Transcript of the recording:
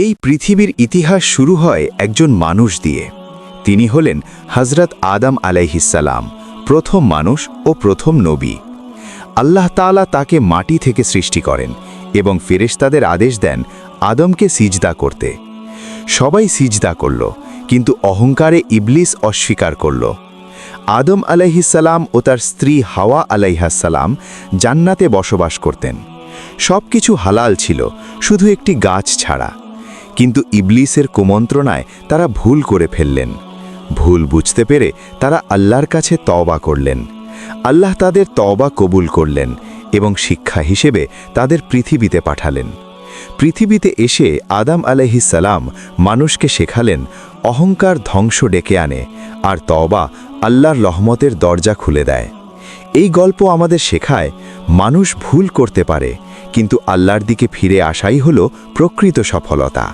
এই পৃথিবীর ইতিহাস শুরু হয় একজন মানুষ দিয়ে। তিনি হলেন হজরত আদম আলাইহিসাল্লাম প্রথম মানুষ ও প্রথম নবী। আল্লাহ তাআলা তাকে মাটি থেকে সৃষ্টি করেন এবং ফেরেশতাদের আদেশ দেন আদমকে সিজদা করতে। সবাই সিজদা করল, কিন্তু অহংকারে ইবলিস অস্বীকার করল। আদম আলাইহিসাল্লাম ও তার স্ত্রী হাওয়া আলাইহাসাল্লাম জান্নাতে বসবাস করতেন। সব কিছু হালাল ছিল, শুধু একটি গাছ ছাড়া। কিন্তু ইবলিসের কুমন্ত্রণায় তারা ভুল করে ফেললেন। ভুল বুঝতে পেরে তারা আল্লাহর কাছে তওবা করলেন। আল্লাহ তাদের তওবা কবুল করলেন এবং শিক্ষা হিসেবে তাদের পৃথিবীতে পাঠালেন। পৃথিবীতে এসে আদাম আলাইহিসাল্লাম মানুষকে শেখালেন, অহংকার ধ্বংস ডেকে আনে আর তওবা আল্লাহর রহমতের দরজা খুলে দেয়। এই গল্প আমাদের শেখায় মানুষ ভুল করতে পারে, কিন্তু আল্লাহর দিকে ফিরে আসাই হল প্রকৃত সফলতা।